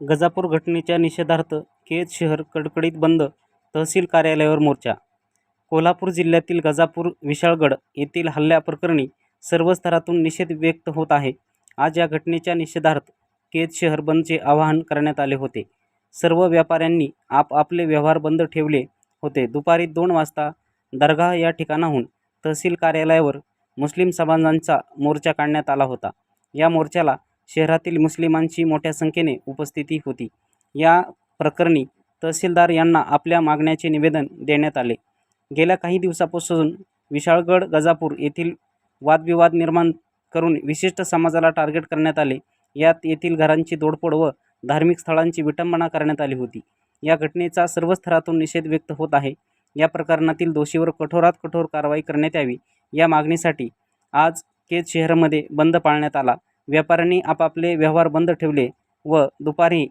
गजापूर घटनेच्या निषेधार्थ केज शहर कडकडीत बंद तहसील कार्यालयावर मोर्चा. कोल्हापूर जिल्ह्यातील गजापूर विशाळगड येथील हल्ल्याप्रकरणी सर्व स्तरातून निषेध व्यक्त होत आहे. आज या घटनेच्या निषेधार्थ केज शहर बंदचे आवाहन करण्यात आले होते. सर्व व्यापाऱ्यांनी आपापले व्यवहार बंद ठेवले होते. दुपारी दोन वाजता दर्गा या ठिकाणाहून तहसील कार्यालयावर मुस्लिम समाजांचा मोर्चा काढण्यात आला होता. या मोर्चाला शहरातील मुस्लिमांची मोठ्या संख्येने उपस्थिती होती. या प्रकरणी तहसीलदार यांना आपल्या मागण्याचे निवेदन देण्यात आले. गेल्या काही दिवसापासून विशाळगड गजापूर येथील वादविवाद निर्माण करून विशिष्ट समाजाला टार्गेट करण्यात आले. यात येथील घरांची तोडफोड व धार्मिक स्थळांची विटंबना करण्यात आली होती. या घटनेचा सर्व स्तरातून निषेध व्यक्त होत आहे. या प्रकरणातील दोषीवर कठोरात कठोर कारवाई करण्यात यावी. या मागणीसाठी आज केज शहरामध्ये बंद पाळण्यात आला. व्यापाऱ्यांनी आपापले व्यवहार बंद ठेवले व दुपारी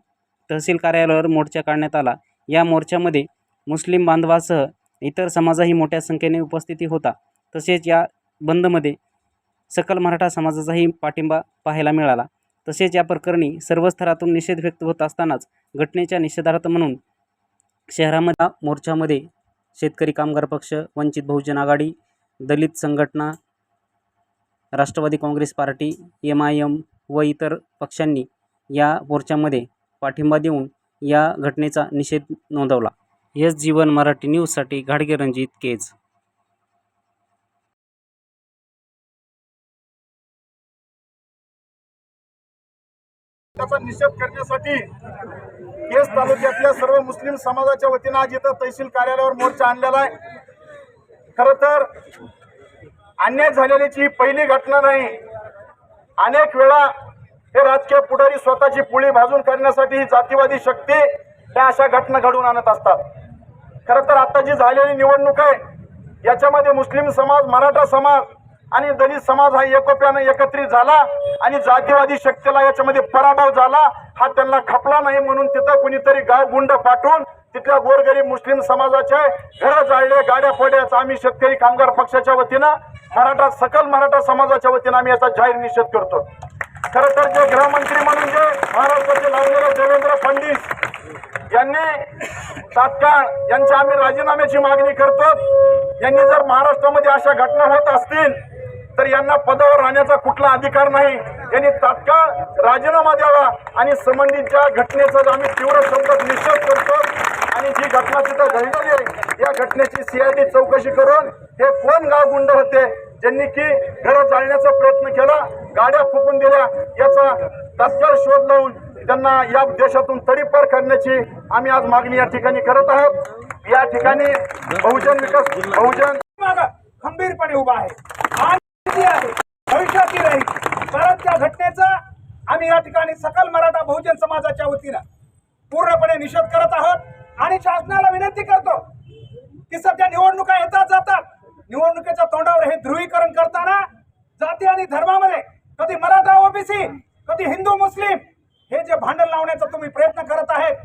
तहसील कार्यालयावर मोर्चा काढण्यात आला. या मोर्चामध्ये मुस्लिम बांधवासह इतर समाजही मोठ्या संख्येने उपस्थिती होता. तसेच या बंदमध्ये सकल मराठा समाजाचाही पाठिंबा पाहायला मिळाला. तसेच या प्रकरणी सर्व स्तरातून निषेध व्यक्त होत असतानाच घटनेच्या निषेधार्थ म्हणून शहरामध्ये मोर्चामध्ये शेतकरी कामगार पक्ष वंचित बहुजन आघाडी दलित संघटना Rashtrawadi Congress party M I M व इतर पक्षांनी या मोर्चामध्ये पाठिंबा देऊन या घटनेचा निषेध नोंदवला. यस जीवन मराठी न्यूजसाठी घाडगे रणजित केज. त्याचा निषेध करण्यासाठी केस तालुक्यातल्या सर्व मुस्लिम समाजाच्या वतीनं आज इथं तहसील कार्यालयावर मोर्चा आणलेला आहे. खरं तर अन्याय झालेल्याची ही पहिली घटना नाही अनेक वेळा हे राजकीय पुढारी स्वतःची पुळी भाजून करण्यासाठी ही जातीवादी शक्ती ह्या अशा घटना घडवून आणत असतात. खरं तर आता जी झालेली निवडणूक आहे याच्यामध्ये मुस्लिम समाज मराठा समाज आणि दलित समाज हा एकोप्यानं एकत्रित झाला आणि जातीवादी शक्तीला याच्यामध्ये पराभव झाला हा त्यांना खपला नाही म्हणून तिथं कुणीतरी गाव गुंड पाठवून तिथल्या गोरगरीब मुस्लिम समाजाच्या घरं जाळले गाड्या फोड्याचा आम्ही शेतकरी कामगार पक्षाच्या वतीनं मराठा सकल मराठा समाजाच्या वतीनं आम्ही याचा जाहीर निषेध करतो. खरं तर जे गृहमंत्री म्हणून जे महाराष्ट्राचे लावलेले देवेंद्र फडणवीस यांनी तात्काळ यांच्या आम्ही राजीनाम्याची मागणी करतो. यांनी जर महाराष्ट्रामध्ये अशा घटना होत असतील तर यांना पदावर राहण्याचा कुठला अधिकार नाही. यांनी तात्काळ राजीनामा द्यावा आणि संबंधितच्या घटनेचा आम्ही तीव्र शब्दात निषेध करतो घटना या घटनेची सीआयडी चौकशी करून हे कोण गाव गुंड होते ज्यांनी की घरं जाळण्याचा प्रयत्न केला गाड्या फुकून दिल्या याचा तत्काळ शोध लावून त्यांना या देशातून तडीपार करण्याची आम्ही आज मागणी या ठिकाणी करत आहोत. या ठिकाणी बहुजन विकास बहुजन खंबीरपणे उभा आहे. भविष्यातील परत त्या घटनेचा आम्ही या ठिकाणी सकल मराठा बहुजन समाजाच्या वतीनं पूर्णपणे निषेध करत आहोत. आणि शासनाला विनंती करतो की सध्या निवडणुका येतात जातात. निवडणुकीच्या तोंडावर हे ध्रुवीकरण करताना जाती आणि धर्मामध्ये कधी मराठा ओबीसी कधी हिंदू मुस्लिम हे जे भांडण लावण्याचा तुम्ही प्रयत्न करत आहेत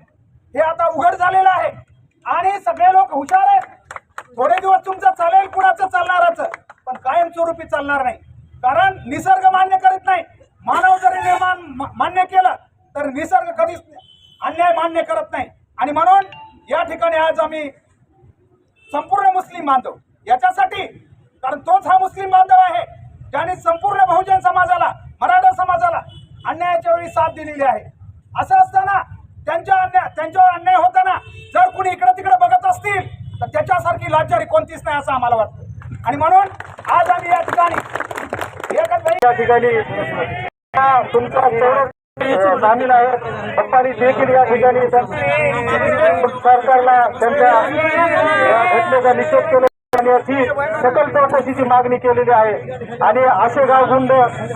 हे आता उघड झालेलं आहे. आणि सगळे लोक हुशार आहेत. थोडे दिवस तुमचं चालेल कुणाचं चालणारच. पण कायमस्वरूपी चालणार नाही. कारण निसर्ग मान्य करीत नाही. मानव जरी निर्माण मान्य केलं तर निसर्ग कधीच अन्याय मान्य करत नाही. आणि म्हणून या ठिकाणी आज आम्ही संपूर्ण मुस्लिम बांधव याच्यासाठी कारण तोच हा मुस्लिम बांधव आहे ज्याने संपूर्ण बहुजन समाजाला मराठा समाजाला अन्यायाच्या वेळी साथ दिलेली आहे. असं असताना त्यांच्या अन्याय त्यांच्यावर अन्याय होताना जर कुणी इकडे तिकडे बघत असतील तर त्याच्यासारखी लाचारी कोणतीच नाही असं आम्हाला वाटतं. आणि म्हणून आज आम्ही या ठिकाणी एकच या ठिकाणी तुमचा सामील आहे. पप्पानी देखील या ठिकाणी सरकारला त्यांच्या घटनेचा निषेध केला आणि सकल चौकशीची मागणी केलेली आहे. आणि असे गावगुंड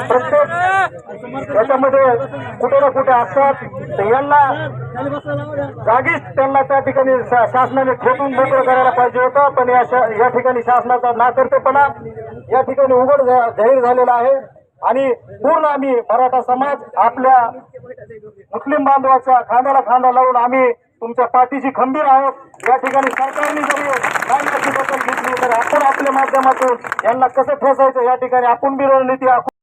प्रत्येक याच्यामध्ये कुठे ना कुठे असतात. तर यांना जागीच त्यांना त्या ठिकाणी शा- शासनाने ठोकून मोकळं करायला पाहिजे होतं. पण या शा- या ठिकाणी शासनाचा नाकर्तेपणा या ठिकाणी उघड झा- जाहीर झालेला आहे. आणि पूर्ण आम्ही मराठा समाज आपल्या मुस्लिम बांधवाच्या खांद्याला खांदा लावून आम्ही तुमच्या पाठीशी खंबीर आहोत. या ठिकाणी सरकारने जरी कायद्याची दखल घेतली तर आपण आपल्या माध्यमातून यांना कसं ठेसायचं या ठिकाणी आपण बी रणनीती आखू